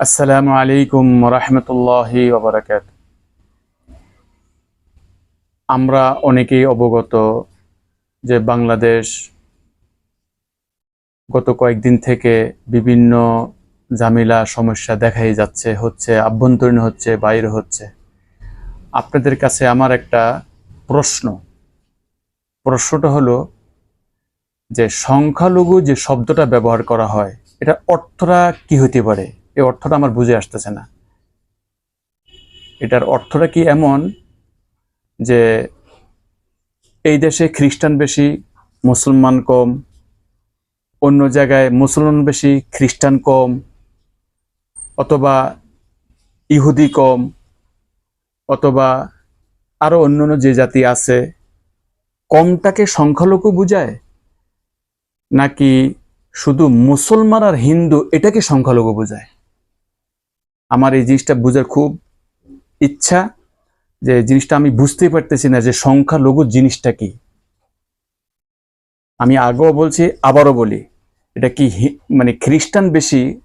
আসসালামু আলাইকুম রহমতুল্লাহি ওবরাকাত। আমরা অনেকেই অবগত যে বাংলাদেশ গত কয়েকদিন থেকে বিভিন্ন ঝামেলা, সমস্যা দেখাই যাচ্ছে, হচ্ছে, আভ্যন্তরীণ হচ্ছে, বাইরে হচ্ছে। আপনাদের কাছে আমার একটা প্রশ্ন। প্রশ্নটা হলো যে সংখ্যালঘু যে শব্দটা ব্যবহার করা হয়, এটা অর্থটা কি হতে পারে? এই অর্থটা আমার বুঝে আসতেছে না। এটার অর্থটা কি এমন যে এই দেশে খ্রিস্টান বেশি, মুসলমান কম, অন্য জায়গায় মুসলমান বেশি, খ্রিস্টান কম, অথবা ইহুদি কম, অথবা আরও অন্যান্য যে জাতি আছে, কমটাকে সংখ্যালঘু বুঝায়? নাকি শুধু মুসলমান আর হিন্দু এটাকে সংখ্যালঘু বোঝায়? আমার এই জিনিসটা বোঝার খুব ইচ্ছা যে জিনিসটা আমি বুঝতেই পারতেছি না যে সংখ্যালঘু জিনিসটা কি। আমি আগেও বলছি, আবারও বলি, এটা কি মানে খ্রিস্টান বেশি,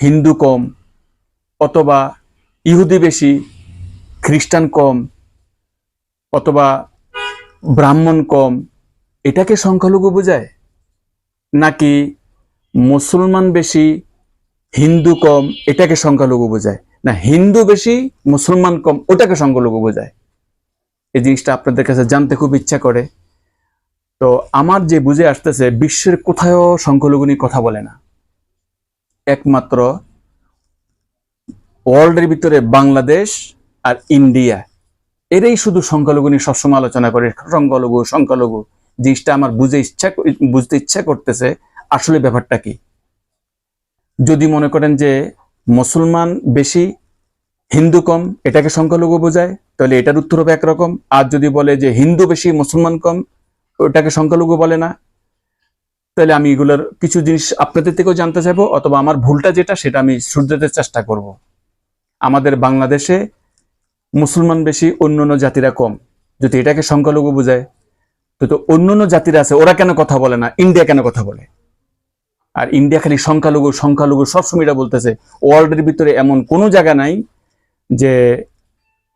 হিন্দু কম, অথবা ইহুদি বেশি, খ্রিস্টান কম, অথবা ব্রাহ্মণ কম, এটাকে সংখ্যালঘু বোঝায়? নাকি মুসলমান বেশি হিন্দু কম, এটাকে সংখ্যালঘু বোঝায়। না, হিন্দু বেশি, মুসলমান কম, ওটাকে সংখ্যালঘু বোঝায়। এই জিনিসটা আপনাদের কাছে জানতে খুব ইচ্ছা করে। তো আমার যে বুঝে আসতেছে, বিশ্বের কোথায়ও সংখ্যালঘু নিয়ে কথা বলে না। একমাত্র ওয়ার্ল্ডের ভিতরে বাংলাদেশ আর ইন্ডিয়া। এরাই শুধু সংখ্যালঘু নিয়ে সবসময় আলোচনা করে, সংখ্যালঘু সংখ্যালঘু। জিনিসটা আমার বুঝে ইচ্ছা বুঝতে ইচ্ছা করতেছে। আসলে ব্যাপারটা কি? যদি মনে করেন যে মুসলমান বেশি হিন্দু কম, এটাকে সংখ্যালঘু বোঝায়, তাহলে এটার উত্তর হবে একরকম। আর যদি বলে যে হিন্দু বেশি, মুসলমান কম, ওটাকে সংখ্যালঘু বলে না। তাহলে আমি এগুলোর কিছু জিনিস আপনাদের থেকেও জানতে চাইব, অথবা আমার ভুলটা যেটা, সেটা আমি শুধরাতে চেষ্টা করব। আমাদের বাংলাদেশে মুসলমান বেশি, অন্যান্য জাতিরা কম। যদি এটাকে সংখ্যালঘু বোঝায়, তো তো অন্যান্য জাতিরা আছে, ওরা কেন কথা বলে না? ইন্ডিয়া কেন কথা বলে? আর ইন্ডিয়া খালি সংখ্যালঘু সংখ্যালঘু সবসময় এটা বলতেছে, ওয়ার্ল্ডের ভিতরে এমন কোনো জায়গা নাই যে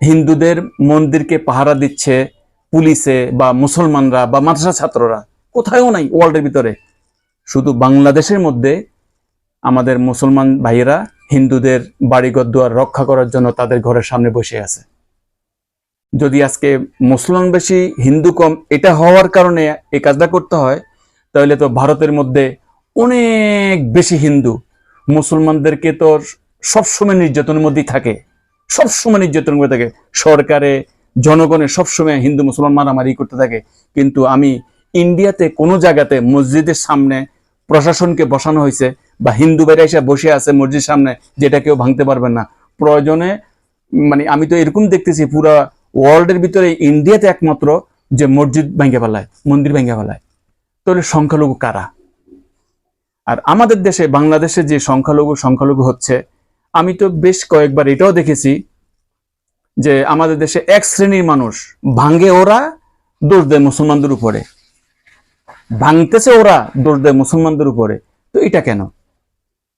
হিন্দুদের মন্দিরকে পাহারা দিচ্ছে পুলিশে বা মুসলমানরা বা মাদ্রাসা ছাত্ররা। কোথায়ও নাই ওয়ার্ল্ডের ভিতরে। শুধু বাংলাদেশের মধ্যে আমাদের মুসলমান ভাইয়েরা হিন্দুদের বাড়িঘর দুয়ার রক্ষা করার জন্য তাদের ঘরের সামনে বসে আছে। যদি আজকে মুসলমান বেশি, হিন্দু কম, এটা হওয়ার কারণে এই কাজটা করতে হয়, তাহলে তো ভারতের মধ্যে অনেক বেশি হিন্দু। মুসলমানদেরকে তো সবসময় নির্যাতনের মধ্যেই থাকে। সবসময় নির্যাতন করে থাকে। সরকারে, জনগণে সবসময় হিন্দু মুসলমান মারামারি করতে থাকে। কিন্তু আমি ইন্ডিয়াতে কোনো জায়গাতে মসজিদের সামনে প্রশাসনকে বসানো হয়েছে বা হিন্দু বাইরে এসে বসে আছে মসজিদের সামনে যেটা কেউ ভাঙতে পারবেন না। প্রয়োজনে মানে আমি তো এরকম দেখতেছি পুরা ওয়ার্ল্ডের ভিতরে ইন্ডিয়াতে একমাত্র যে মসজিদ ভেঙে ফেলায়, মন্দির ভেঙে ফেলায়। তাহলে সংখ্যালঘু কারা? আর আমাদের দেশে, বাংলাদেশে যে সংখ্যালঘু সংখ্যালঘু হচ্ছে, আমি তো বেশ কয়েকবার এটাও দেখেছি যে আমাদের দেশে এক শ্রেণির মানুষ ভাঙ্গে ওরা, দোষ দেয় মুসলমানদের উপরে। ভাঙতেছে ওরা, দোষ দেয় মুসলমানদের উপরে। তো এটা কেন?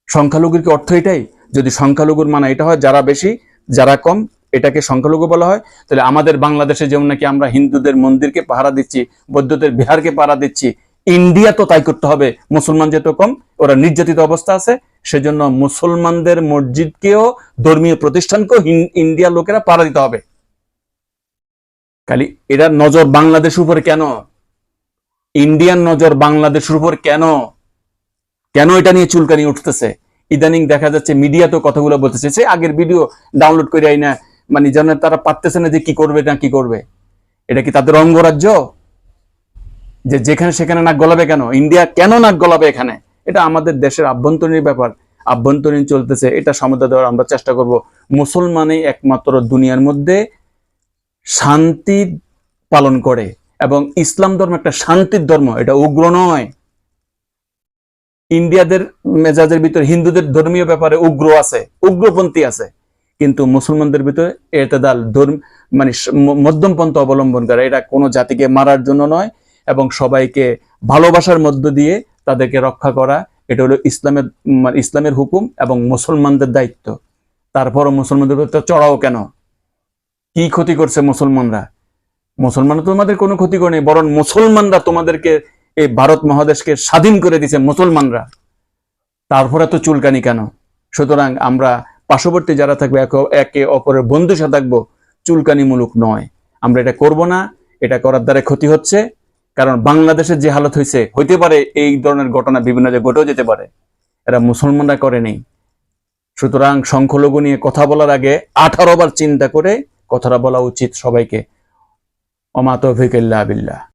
সংখ্যালঘুর কি অর্থ এটাই? যদি সংখ্যালঘুর মানে এটা হয়, যারা বেশি, যারা কম, এটাকে সংখ্যালঘু বলা হয়। তাহলে আমাদের বাংলাদেশে যেমন নাকি আমরা হিন্দুদের মন্দিরকে পাহারা দিচ্ছি, বৌদ্ধদের বিহারকে পাহারা দিচ্ছি ইন্ডিয়া তো তাই করতে হবে। মুসলমান যেহেতু কম, ওরা নির্যাতিত অবস্থা আছে, সেজন্য মুসলমানদের মসজিদকেও ধর্মীয় প্রতিষ্ঠানকেও ইন্ডিয়া লোকেরা পাহারা দিতে হবে। খালি এরা নজর বাংলাদেশের উপরে কেন? ইন্ডিয়ান নজর বাংলাদেশের উপর কেন? কেন এটা নিয়ে চুলকানি উঠতেছে? ইদানিং দেখা যাচ্ছে মিডিয়াতেও কথাগুলো বলতেছে, সে আগের ভিডিও ডাউনলোড করে আই না। মানে যেন তারা পারতেছে না যে কি করবে না কি করবে। এটা কি তাদের অঙ্গরাজ্য? যে যেখানে সেখানে নাক গলাবে কেন? ইন্ডিয়া কেন নাক গলাবে এখানে? এটা আমাদের দেশের আভ্যন্তরীণ ব্যাপার। আভ্যন্তরীণ চলতেছে, এটা সমাধান দেওয়ার আমরা চেষ্টা করব। মুসলমানই একমাত্র দুনিয়ার মধ্যে শান্তি পালন করে এবং ইসলাম ধর্ম একটা শান্তির ধর্ম, এটা উগ্র নয়। ইন্ডিয়াদের মেজাজের ভিতরে হিন্দুদের ধর্মীয় ব্যাপারে উগ্র আছে, উগ্রপন্থী আছে, কিন্তু মুসলমানদের ভিতরে এতেদাল ধর্ম মানে স- ম- মধ্যম পন্থা অবলম্বন করে। এটা কোনো জাতিকে মারার জন্য নয় এবং সবাইকে ভালোবাসার মধ্য দিয়ে তাদেরকে রক্ষা করা এটা হলো ইসলামের উম, ইসলামের হুকুম এবং মুসলমানদের দায়িত্ব। তারপরও মুসলমানদের চড়াও কেন? কি ক্ষতি করছে মুসলমানরা? মুসলমানরা তোমাদের কোনো ক্ষতি করে নেই বরং মুসলমানরা তোমাদেরকে এই ভারত মহাদেশকে স্বাধীন করে দিছে মুসলমানরা। তারপরে তো চুলকানি কেন? সুতরাং আমরা পার্শ্ববর্তী যারা থাকবে একে- একে অপরের বন্ধু সাথে থাকব চুলকানিমূলক নয়। আমরা এটা করব না এটা করার দ্বারা ক্ষতি হচ্ছে। কারণ বাংলাদেশের যে হালত হয়েছে হইতে পারে এই ধরনের ঘটনা বিভিন্ন জায়গায় ঘটেও যেতে পারে। এরা মুসলমানরা করেনি সুতরাং সংখ্যালঘু নিয়ে কথা বলার আগে আঠারো বার চিন্তা করে কথাটা বলা উচিত সবাইকে। অমাতফিক বিল্লাহ।